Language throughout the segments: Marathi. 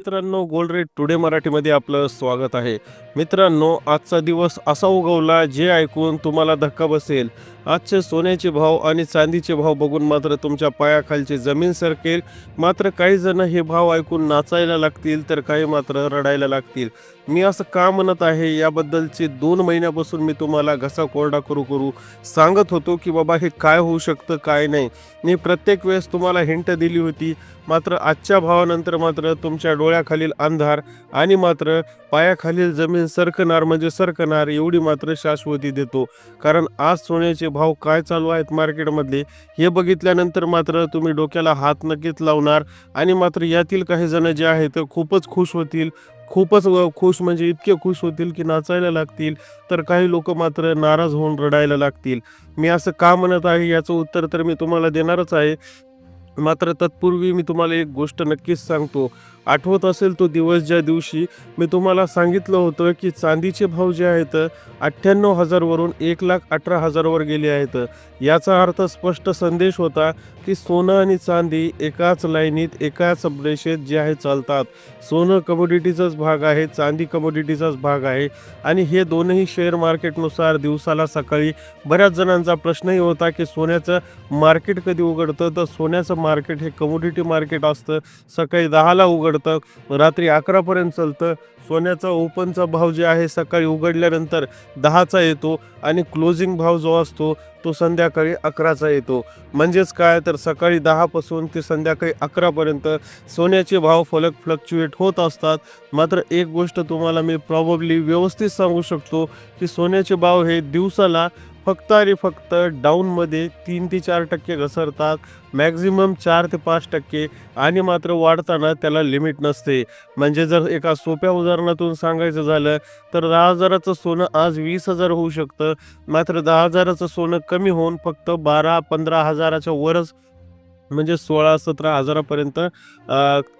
मित्रांनो गोल्ड रेट टुडे मराठीमध्ये आपलं स्वागत आहे. मित्रांनो आजचा दिवस असा उगवला जे ऐकून तुम्हाला धक्का बसेल. आजचे सोन्याचे भाव आणि चांदीचे भाव बघून मात्र तुमच्या पायाखालची जमीन सरकेल. मात्र काही जण हे भाव ऐकून नाचायला लागतील तर काही मात्र रडायला लागतील. मी असं का म्हणत आहे? याबद्दलचे दोन महिन्यापासून मी तुम्हाला घसा कोरडा करू करू सांगत होतो की बाबा हे काय होऊ शकतं काय नाही. मी प्रत्येक वेळेस तुम्हाला हिंट दिली होती. मात्र आजच्या भावानंतर मात्र तुमच्या डोळ्याखालील अंधार आणि मात्र पायाखालील जमीन सरकणार म्हणजे सरकणार एवढी मात्र शाश्वती देतो. कारण आज सोन्याचे भाव काय चालू आहेत मार्केटमधले हे बघितल्यानंतर मात्र तुम्ही डोक्याला हात नक्कीच लावणार आणि मात्र यातील काही जण जे आहेत खूपच खुश होतील खूपच खुश म्हणजे इतके खुश होतील की नाचायला लागतील तर काही लोक मात्र नाराज होऊन रडायला लागतील. मी असं का म्हणत आहे याचं उत्तर तर मी तुम्हाला देणारच आहे. मात्र तत्पूर्वी मी तुम्हाला एक गोष्ट नक्कीच सांगतो. आठवत असेल तो दिवस ज्या दिवशी मी तुम्हाला सांगितलं होतं की चांदीचे भाव जे आहेत अठ्ठ्याण्णव हजारवरून एक लाख अठरा हजारवर गेले आहेत. याचा अर्थ स्पष्ट संदेश होता की सोनं आणि चांदी एकाच लाईनीत एकाच रेषेत जे आहे चालतात. सोनं कमोडिटीचाच भाग आहे चांदी कमोडिटीचाच भाग आहे. आणि हे दोनही शेअर मार्केटनुसार दिवसाला सकाळी बऱ्याच जणांचा प्रश्नही होता की सोन्याचं मार्केट कधी उघडतं? तर सोन्याचं मार्केट हे कमोडिटी मार्केट असतं. सकाळी दहाला उघडतं. रात्री अकरापर्यंत चालतं. सोन्याचा ओपनचा भाव जे आहे सकाळी उघडल्यानंतर दहाचा येतो आणि क्लोजिंग भाव जो असतो तो संध्याकाळी अकराचा येतो. म्हणजेच काय? तर सकाळी दहापासून ते संध्याकाळी अकरापर्यंत सोन्याचे भाव फलक फ्लक्च्युएट होत असतात. मात्र एक गोष्ट तुम्हाला मी प्रॉबब्ली व्यवस्थित सांगू शकतो की सोन्याचे भाव हे दिवसाला फक्त आणि फक्त डाऊनमध्ये तीन ते चार टक्के घसरतात मॅक्झिमम चार ते पाच टक्के आणि मात्र वाढताना त्याला लिमिट नसते. म्हणजे जर एका सोप्या उदाहरणातून सांगायचं झालं तर दहा हजाराचं सोनं आज वीस हजार होऊ शकतं. मात्र दहा हजाराचं सोनं कमी होऊन फक्त बारा पंधरा हजाराच्या वरच म्हणजे सोळा सतरा हजारापर्यंत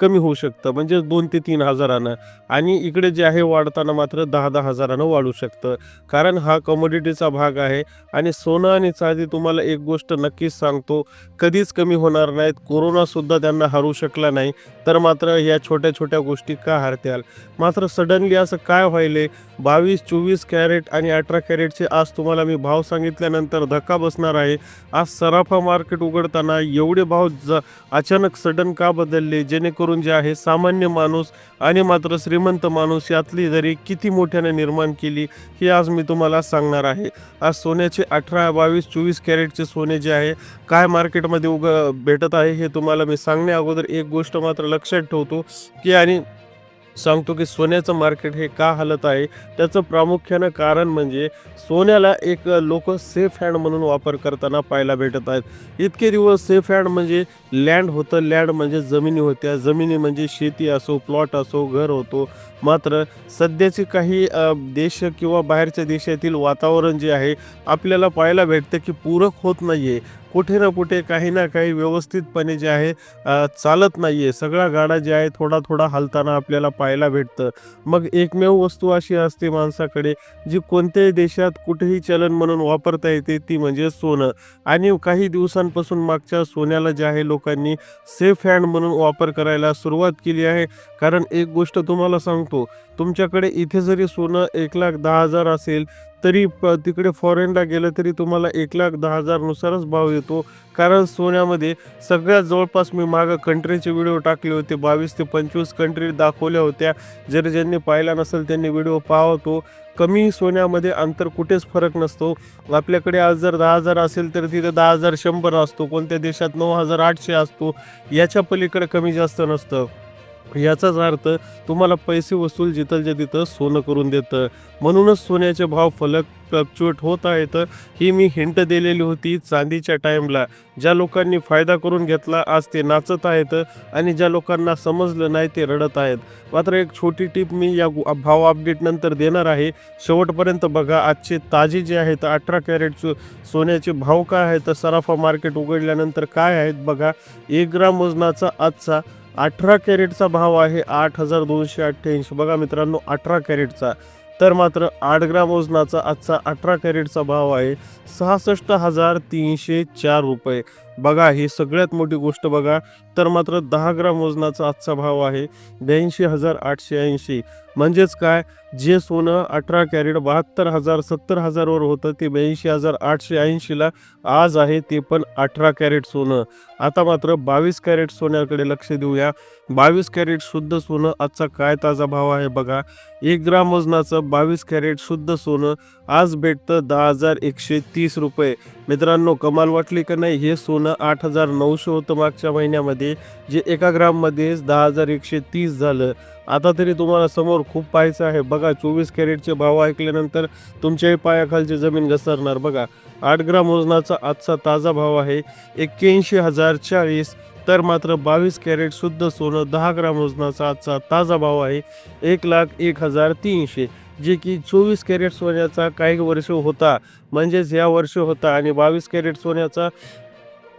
कमी होऊ शकतं. म्हणजे दोन ते तीन हजारानं. आणि इकडे जे आहे वाढताना मात्र दहा दहा हजारानं वाढू शकतं. कारण हा कमोडिटीचा भाग आहे. आणि सोनं आणि चांदी तुम्हाला एक गोष्ट नक्कीच सांगतो. कधीच कमी होणार नाहीत. कोरोनासुद्धा त्यांना हरू शकला नाही. तर मात्र या छोट्या छोट्या गोष्टी का हरत्याल? मात्र सडनली असं काय व्हायले? बावीस चोवीस कॅरेट आणि अठरा कॅरेटचे आज तुम्हाला मी भाव सांगितल्यानंतर धक्का बसणार आहे. आज सराफा मार्केट उघडताना एवढे भाव ज. अचानक सडन का बदलले? जेणेकरून जे आहे सामान्य माणूस आणि मात्र श्रीमंत माणूस यातली जरी किती मोठ्याने निर्माण केली हे आज मी तुम्हाला सांगणार आहे. आज सोन्याचे अठरा बावीस चोवीस कॅरेटचे सोने जे आहे काय मार्केटमध्ये उग भेटत आहे हे तुम्हाला मी सांगण्या अगोदर एक गोष्ट मात्र लक्षात ठेवतो की आणि सांगतो की सोन्याचं मार्केट हे का हालत आहे? त्याचं प्रामुख्यानं कारण म्हणजे सोन्याला एक लोक सेफ हँड म्हणून वापर करताना पाहायला भेटत आहेत. इतके दिवस सेफ हँड म्हणजे लँड होतं. लँड म्हणजे जमिनी होत्या. जमिनी म्हणजे शेती असो प्लॉट असो घर होतो. मात्र सध्याचे काही देश किंवा बाहेरच्या देशातील वातावरण जे आहे आपल्याला पाहायला भेटतं की पूरक होत नाही आहे कुठे ना कुठे काही ना काही व्यवस्थितपणे जे आहे चालत नाही आहे सगळा गाडा जे आहे थोडा थोडा हलताना आपल्याला पाहायला भेटतं. मग एकमेव वस्तू अशी असते माणसाकडे जी कोणत्याही देशात कुठेही चलन म्हणून वापरता येते ती म्हणजे सोनं. आणि काही दिवसांपासून मागच्या सोन्याला जे आहे लोकांनी सेफ हँड म्हणून वापर करायला सुरुवात केली आहे. कारण एक गोष्ट तुम्हाला सांगतो तुमच्याकडे इथे जरी सोनं एक लाख दहा हजार असेल तरी प तिकडे फॉरेनला गेलं तरी तुम्हाला एक लाख दहा हजारनुसारच भाव येतो. कारण सोन्यामध्ये सगळ्यात जवळपास मी मागं कंट्रीचे व्हिडिओ टाकले होते. बावीस ते पंचवीस कंट्री दाखवल्या होत्या. जर ज्यांनी पाहिला नसेल त्यांनी व्हिडिओ पाहतो. कमी सोन्यामध्ये अंतर कुठेच फरक नसतो. आपल्याकडे आज जर दहा हजार असेल तर तिथे दहा हजार शंभर असतो. कोणत्या देशात नऊ हजार आठशे असतो. याच्या पलीकडे कमी जास्त नसतं. याचाच अर्थ तुम्हाला पैसे वसूल जिथलच्या तिथं सोनं करून देतं. म्हणूनच सोन्याचे भाव फलक फ्लक्च्युएट होत आहेत. ही मी हिंट दिलेली होती चांदीच्या टाईमला ज्या लोकांनी फायदा करून घेतला आज ते नाचत आहेत आणि ज्या लोकांना समजलं नाही ते रडत आहेत. मात्र एक छोटी टीप मी या गु- भाव अपडेटनंतर देणार आहे. शेवटपर्यंत बघा आजचे ताजे जे आहेत अठरा कॅरेटचे सोन्याचे भाव काय आहेत सराफा मार्केट उघडल्यानंतर काय आहेत बघा. एक ग्राम वजनाचा आजचा अठरा कॅरेटचा भाव आहे आठ हजार दोनशे अठ्ठ्याऐंशी. बघा मित्रांनो अठरा कॅरेटचा. तर मात्र आठ ग्राम वजनाचा आजचा अठरा कॅरेटचा भाव आहे सहासष्ट हजार तीनशे चार रुपये. बघा ही सगळ्यात मोठी गोष्ट बघा. तर मात्र दहा ग्राम वजनाचा आजचा भाव आहे ब्याऐंशी हजार आठशे ऐंशी. म्हणजेच काय? जे सोनं अठरा कॅरेट बहात्तर हजार सत्तर हजारवर होतं ते ब्याऐंशी हजार आठशे ऐंशीला आज आहे ते पण अठरा कॅरेट सोनं. आता मात्र बावीस कॅरेट सोन्याकडे लक्ष देऊया. बावीस कॅरेट शुद्ध सोनं आजचा काय ताजा भाव आहे बघा. एक ग्राम वजनाचं बावीस कॅरेट शुद्ध सोनं आज भेटतं दहा हजार एकशे तीस रुपये. मित्रांनो कमाल वाटली का नाही? हे सोनं आठ हजार नऊशे होतं मागच्या महिन्यामध्ये जे एका ग्राममध्येच दहा हजार एकशे तीस झालं. आता तरी तुम्हाला समोर खूप पाहायचं आहे. बघा चोवीस कॅरेटचे भाव ऐकल्यानंतर तुमच्याही पायाखालची जमीन घसरणार. बघा आठ ग्राम वजनाचा आजचा ताजा भाव आहे एक्क्याऐंशी हजार चाळीस तर मात्र बावीस कॅरेट शुद्ध सोनं दहा ग्राम वजनाचा आजचा ताजा भाव आहे एक लाख एक हजार तीनशे. जे की चोवीस कॅरेट सोन्याचा काही वर्ष होता म्हणजेच या वर्ष होता आणि बावीस कॅरेट सोन्याचा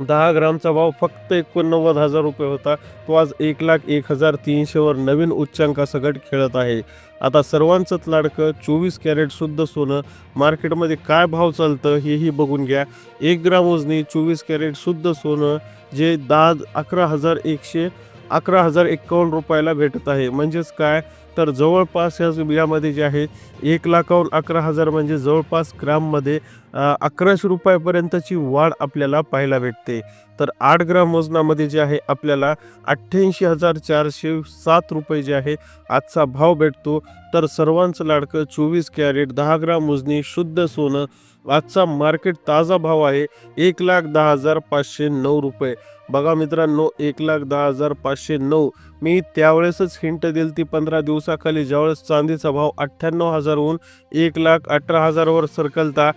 दहा ग्रामचा भाव फक्त एकोणनव्वद हजार रुपये होता. तो आज एक लाख एक हजार तीनशेवर नवीन उच्चांकासकट खेळत आहे. आता सर्वांचंच लाडकं चोवीस कॅरेटसुद्धा सोनं मार्केटमध्ये काय भाव चालतं हेही बघून घ्या. एक ग्राम वजनी चोवीस कॅरेटसुद्धा सोनं जे दहा अकरा हजार एकशे अकरा हजार एक्कावन्न रुपयाला भेटत आहे. म्हणजेच काय? तर जवळपास या यामध्ये जे आहे एक लाखाहून अकरा हजार म्हणजे जवळपास ग्राममध्ये अकराशे रुपयापर्यंतची वाढ आपल्याला पाहायला भेटते. तर आठ ग्राम वजनामध्ये जे आहे आपल्याला अठ्ठ्याऐंशी हजार चारशे सात रुपये जे आहे आजचा भाव भेटतो. तर सर्वांचं लाडकं चोवीस कॅरेट दहा ग्राम वजनी शुद्ध सोनं आजचा मार्केट ताजा भाव आहे एक लाख दहा हजार पाचशे नऊ रुपये. बघा मित्रांनो एक लाख दहा हजार पाचशे नऊ. मी त्यावेळेसच हिंट दिली ती पंधरा दिवसाखाली ज्यावेळेस चांदीचा भाव अठ्ठ्याण्णव हजारहून एक लाख अठरा हजारवर सरकलता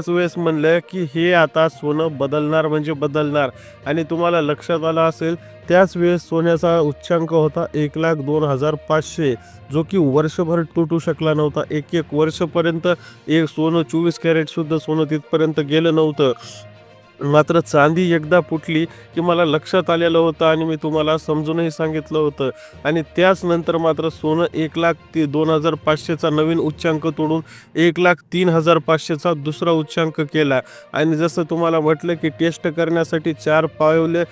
त्याच वेळेस म्हणलं की हे आता सोनं बदलणार म्हणजे बदलणार. आणि तुम्हाला लक्षात आलं असेल त्याच वेळेस सोन्याचा उच्चांक होता एक लाख दोन हजार पाचशे जो की वर्षभर तुटू शकला नव्हता. एक एक वर्षपर्यंत एक सोनं चोवीस कॅरेट सुद्धा सोनं तिथपर्यंत गेलं नव्हतं. मात्र चांदी एकदा फुटली की मला लक्षात आलेलं होतं आणि मी तुम्हाला समजूनही सांगितलं होतं. आणि त्याच नंतर मात्र सोनं एक लाख ती दोन हजार पाचशेचा नवीन उच्चांक तोडून एक लाख तीन हजार पाचशेचा दुसरा उच्चांक केला. आणि जसं तुम्हाला म्हटलं की टेस्ट करण्यासाठी चार पावले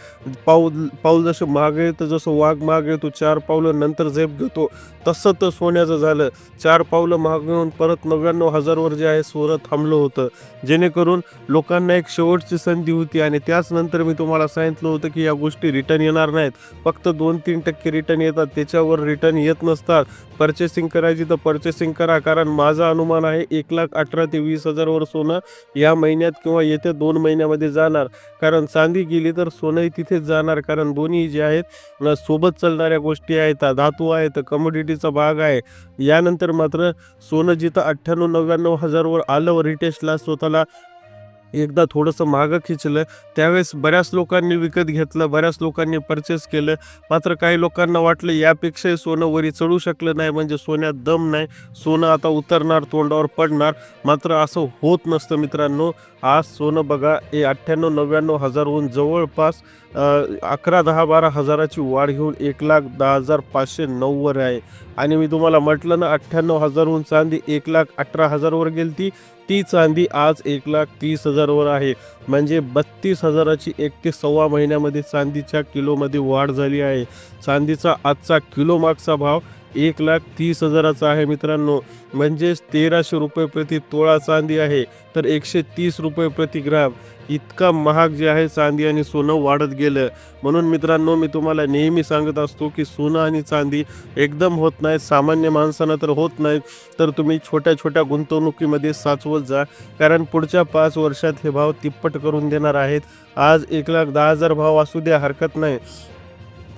पाऊल पाऊल जसं मागे येतं जसं वाघ मागे येतो चार पावलं नंतर झेप घेतो तसं तर सोन्याचं झालं. चार पावलं मागे येऊन परत नव्याण्णव हजारवर जे आहे सोनं थांबलं होतं. जेणेकरून लोकांना एक शेवटची संधी होती आणि त्याच नंतर मी तुम्हाला सांगितलं होतं की या गोष्टी रिटर्न येणार नाहीत. फक्त दोन तीन टक्के रिटर्न येतात. त्याच्यावर रिटर्न येत नसतात. पर्चेसिंग करायची तर पर्चेसिंग करा. कारण माझा अनुमान आहे एक लाख अठरा ते वीस हजारवर सोनं या महिन्यात किंवा येत्या दोन महिन्यामध्ये जाणार. कारण चांदी गेली तर सोनंही तिथेच जाणार. कारण दोन्ही जे आहेत सोबत चालणाऱ्या गोष्टी आहेत. धातू आहेत कमोडिटीचा भाग आहे. यानंतर मात्र सोनं जिथं अठ्ठ्याण्णव नव्याण्णव हजारवर आलं रिटेस्टला स्वतःला एकदा थोडंसं मागं खिचलं त्यावेळेस बऱ्याच लोकांनी विकत घेतलं बऱ्याच लोकांनी परचेस केलं. मात्र काही लोकांना वाटलं यापेक्षाही सोनं वरी चढू शकलं नाही म्हणजे सोन्यात दम नाही. सोनं आता उतरणार तोंडावर पडणार. मात्र असं होत नसतं मित्रांनो. आज सोनं बघा हे अठ्ठ्याण्णव नव्याण्णव हजारहून जवळपास अकरा दहा बारा हजाराची वाढ घेऊन एक लाख दहा हजार पाचशे नऊवर आहे. आणि मी तुम्हाला म्हटलं ना अठ्ठ्याण्णव हजारहून चांदी एक लाख अठरा हजारवर गेली ती ती चांदी आज एक लाख तीस हजारवर आहे. म्हणजे बत्तीस हजाराची एक ते सव्वा महिन्यामध्ये चांदीच्या किलोमध्ये वाढ झाली आहे. चांदीचा आजचा किलो मागचा भाव एक लाख तीस हजाराचा आहे मित्रांनो. म्हणजेच तेराशे रुपये प्रति तोळा चांदी आहे. तर एकशे तीस रुपये प्रति ग्राम. इतका महाग जे आहे चांदी आणि सोनं वाढत गेलं. म्हणून मित्रांनो मी तुम्हाला नेहमी सांगत असतो की सोनं आणि चांदी एकदम होत नाही सामान्य माणसानं तर होत नाही तर तुम्ही छोट्या छोट्या गुंतवणुकीमध्ये साचवत जा. कारण पुढच्या पाच वर्षात हे भाव तिप्पट करून देणार आहेत. आज एक लाख दहा हजार भाव असू द्या हरकत नाही.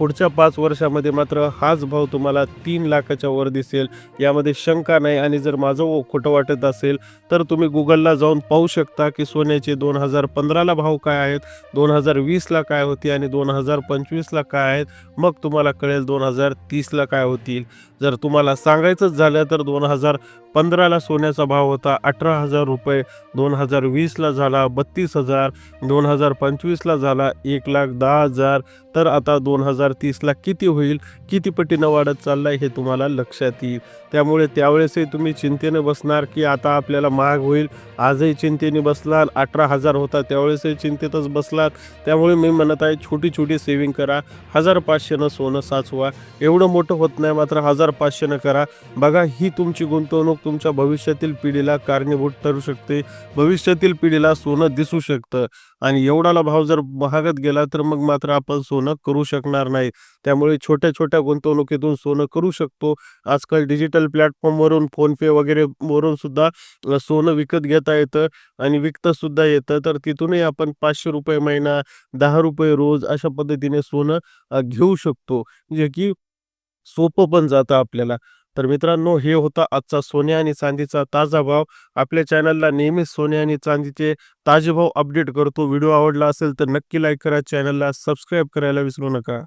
पुढच्या पाच वर्षामध्ये मात्र हाच भाव तुम्हाला तीन लाखाच्या वर दिसेल. यामध्ये शंका नाही आणि जर माझं खोटं वाटत असेल तर तुम्ही गुगलला जाऊन पाहू शकता की सोन्याचे दोन हजार पंधराला भाव काय आहेत दोन हजार वीसला काय होती आणि दोन हजार पंचवीसला काय आहेत मग तुम्हाला कळेल दोन हजार तीसला काय होतील. जर तुम्हाला सांगायचंच झालं तर दोन हजार पंधराला सोन्याचा भाव होता अठरा हजार रुपये दोन हजार वीसला झाला बत्तीस हजार दोन हजार पंचवीसला झाला एक लाख दहा हजार तर आता दोन हजार हजार तीसला किती होईल किती पटीनं वाढत चाललाय हे तुम्हाला लक्षात येईल. त्यामुळे त्यावेळेसही तुम्ही चिंतेने बसणार की आता आपल्याला महाग होईल. आजही चिंतेने बसलात अठरा हजार होता त्यावेळेसही चिंतेतच बसलात. त्यामुळे मी म्हणत आहे छोटी छोटी सेविंग करा. हजार पाचशेनं सोनं साचवा. एवढं मोठं होत नाही मात्र हजार पाचशेनं करा. बघा ही तुमची गुंतवणूक तुमच्या भविष्यातील पिढीला कारणीभूत ठरू शकते. भविष्यातील पिढीला सोनं दिसू शकतं. आणि एवढाला भाव जर महागत गेला तर मग मात्र आपण सोनं करू शकणार नाही. त्यामुळे छोट्या छोट्या गुंतवणुकीतून सोनं करू शकतो. आजकाल डिजिटल प्लॅटफॉर्मवरून फोनपे वगैरे वरून सुद्धा सोनं विकत घेता येतं आणि विकतं सुद्धा येतं. तर तिथूनही आपण पाचशे रुपये महिना दहा रुपये रोज अशा पद्धतीने सोनं घेऊ शकतो. जे की सोपं पण जातं आपल्याला. तर मित्रांनो हे होता आजचा सोने आणि चांदीचा ताजा भाव. आपल्या चॅनलला नेहमीच सोने आणि चांदीचे ताजे भाव अपडेट करतो. व्हिडिओ आवडला असेल तर नक्की लाईक करा. चॅनलला सबस्क्राईब करायला विसरू नका.